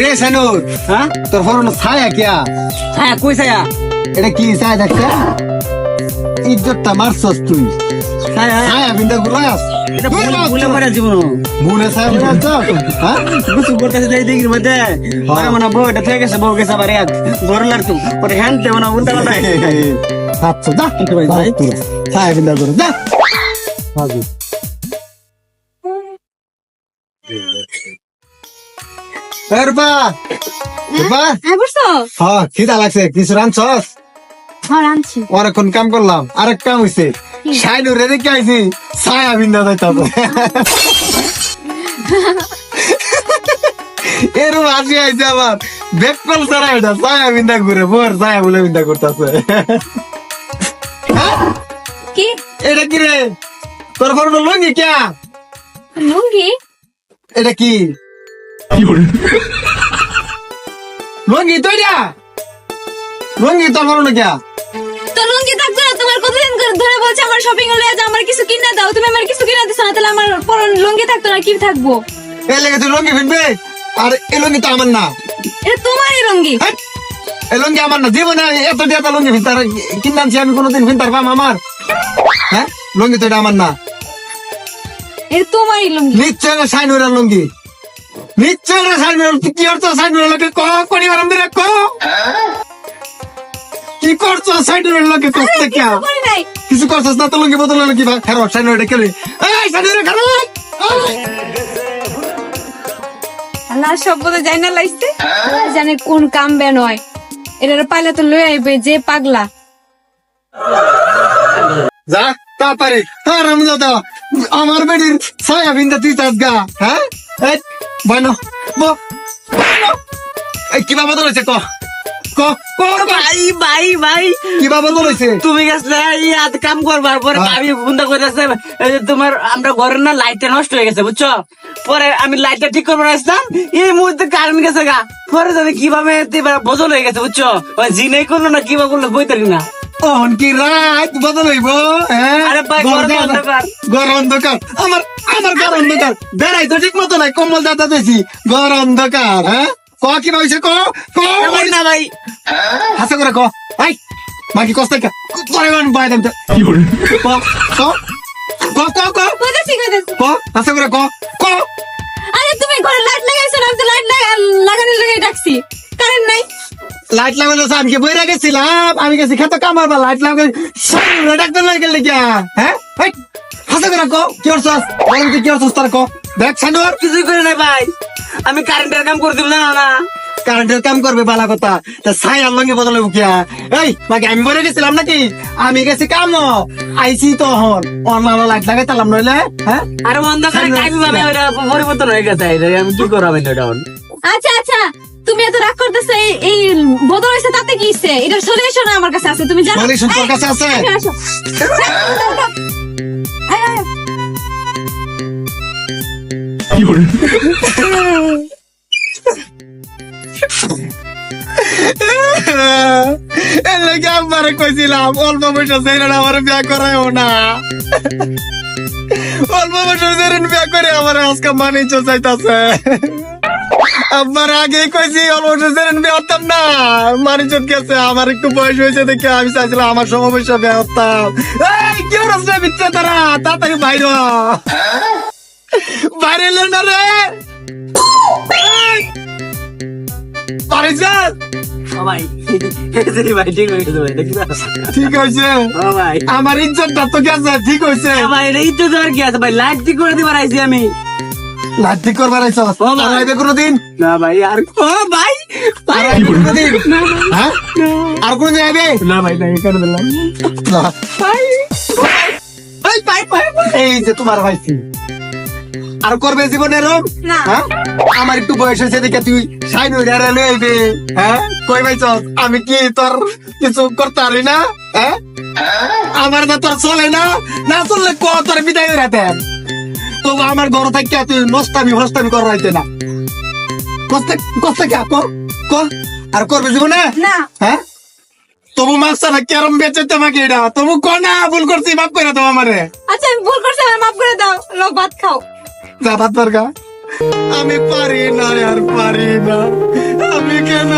রে সানুর হ্যাঁ? তোর হরণ ছায়া কিয়া? হ্যাঁ কই ছায়া? এটা কি ছায়া দেখছে ইজ্জতটা মারছস তুই। ছায়া? ছায়া বিন্দা ঘুরাস এটা ভুলে ভুলে করে জীবন। মুনে ছায়া ঘুরাস হ্যাঁ? কিছু করতেছে দেই দেখির মধ্যে। পরে মনে হয় বউ এটা থেকে গেছে বউ গেছে আবার এক। গরলার তো পরে হ্যান দেব না উল্টা পাল্টা। আচ্ছা যা। ভাই, ভাই। ছায়া বিন্দা ঘুরে যা। হাজি এরবা এরবা হ্যাঁ? বুঝছ? হ্যাঁ খিদা লাগছে কিছু রানছস হ্যাঁ রাঁধছি। অনেকক্ষণ কাম করলাম আরেক কাম হইছে। দেখে আইছি ছায়া বিন্দা যাইতে হবে এরম হাসি আইছে আমার বেকল ছাড়া এটা ছায়া বিন্দা ঘুরে বোর ছায়া বলে বিন্দা করতেছে। কি? এটা কি রে? তোর ফোন লঙ্গি ক্যা লুঙ্গি? এটা কি? লঙ্গি তো এটা ক্যা তো লুঙ্গি থাকতো না তোমার কতদিন করে ধরে বলছে আমার শপিং এ লয়ে যাও আমার কিছু কিনে দাও তুমি আমার কিছু কিনে দিছো না তাহলে আমার পরন লুঙ্গি থাকতো না কি থাকব? এ লেগে তুই লঙ্গি ফিরবে আর এ লঙ্গি তো আমার না। এটা তোমারই লুঙ্গি। হেৎ! এই লুঙ্গি আমার না। জীবনে এত দিয়ে এত লুঙ্গি ফিনতার কিনে আমি কোনোদিন ফিনতার পাম আমার। হ্যাঁ? লুঙ্গি তো এটা আমার না। এটা তোমারই লুঙ্গি। নিশ্চয় না সাইনুরের লুঙ্গি। নিশ্চয় না কি করছ সাইনুরের লোকে ক? পরিবার আমাদের ক কি করছ সাইনুরের লোকে করতে কে কিছু করছিস না তো লুঙ্গি বদল কি ভাই খারাপ সাইনুর এটা এই সাইনুরের খারাপ আল্লাহ সব বোধ যাই না লাইছে। জানে কোন কাম বেন হয়। এটা পাইলে তো লয়ে আইবে যে পাগলা। যা তাড়াতাড়ি। হ্যাঁ রামদাদা আমার বেডির ছায়া বিন্দা তুই তাস গা হ্যাঁ এই বানো বো। বানো। এই কিবা বদল হয়েছে ক? ক ক ক। ভাই ভাই ভাই। কিবা বদল হয়েছে তুমি গেছিলে ইয়াত কাম করবার পরে হ্যাঁ। তোমার আমরা ঘরের না লাইটটা নষ্ট হয়ে গেছে বুঝছ? পরে আমি লাইটটা ঠিক আসলাম এই মুহূর্তে কারেন্ট গেছে গা। পরে জানি কীভাবে বদল হয়ে গেছে বুঝছ? জিনে করল না কীভাবে করল বইতারি না। অন কি রাত বদল হইব হ্যাঁ? আরে ভাই, ঘর অন্ধকার। আমার আমার ঘর অন্ধকার। বেড়াই তো ঠিক মতো নাই কম্বল দাদা দিয়েছি। ঘর অন্ধকার হ্যাঁ? ক কি হয়েছে ক? ক ভাই না ভাই। হাসা করে ক। আই মাকি কষ্ট কা করে গান ক ক ক ক ক হাসা করে ক ক লাইট লাগানো আমি কি বইরা গেছিলাম? আমি গেছি খেত কামার বা লাইট লাগাই সামনে ডাক্তার লাগে লেগে। হ্যাঁ? হাসা করে ক? কি করছস বলেন কি কি করছস তার ক? দেখ সানুর কিছুই করে নাই ভাই। আমি কারেন্টের কাম করে দিব না না কারেন্টের কাম করবে বালা কথা। তা ছাই আর লঙ্গে বদলে বুকিয়া এই মাকে আমি বলে গেছিলাম নাকি? আমি গেছি কাম। আইছি তো হন অনলাইন লাইট লাগাই তালাম নইলে হ্যাঁ? আরে অন্ধকারে টাইম ভাবে পরিবর্তন হয়ে গেছে। আমি কি করাবেন এটা আচ্ছা আচ্ছা। তুমি এত রাগ করতেছো এই বদল হয়েছে তাতে কি হইছে? এটার সলিউশন আমার কাছে আছে তুমি জানো তোর কাছে আছে? আমারে কইছিলাম অল্প বয়সে ছেলেরা আমার বিয়া করায়ও না অল্প বয়সে ছেলে বিয়া করে আমার আজকে মানিচ চাইতাছে আমার আগে কইছি বয়সে ছেলে হতাম না। মানিচ গেছে আমার একটু বয়স হয়েছে দেখে আমি চাইছিলাম আমার সমবয়সে বিয়া হতাম। এই কি রাস্তা বিচ্ছে তারা? তাড়াতাড়ি বাইর। বাইরে এলে না রে। ভাই ঠিক হয়ে হয়েছে। আমার ইজ্জতটা তো গেছে ঠিক হয়েছে। এ ভাই এই তো তোর কি আছে ভাই লাইট ঠিক করে দিবার আইছি আমি। করবার আইছ। আর আইবে কোনোদিন? না ভাই আর ও ভাই আর আইবে কোনোদিন? হ্যাঁ? আর কোনদিন আইবে না ভাই না এখানে দিলাম না। ভাই ভাই ভাই ভাই ভাই। এই যে তোমার ভাইছি আর করবে জীবনে। হ্যাঁ? আমার একটু বয়স হয়েছে দেখে তুই সাইন হয়ে রে আইবে। হ্যাঁ? কই ভাই ভাইছ আমি কি তোর কিছু করতে পারি না? হ্যাঁ? আমার না তোর চলে না। না চললে ক তোর বিদায় হয়ে রাতে তো আমার ঘর থেকে তুই নষ্টামি হস্তামি কর রাইতে না। কষ্ট কে ক ক আর করবে জীবনে? না। হ্যাঁ? তবু না কেরম বেঁচে তোমাকে এটা? তবু ক না ভুল করছি মাফ করে দাও আমারে। আচ্ছা আমি ভুল করছি আমার মাফ করে দাও। লো ভাত খাও। যা ভাত পারগা আমি পারি না আর পারি না। আমি কেন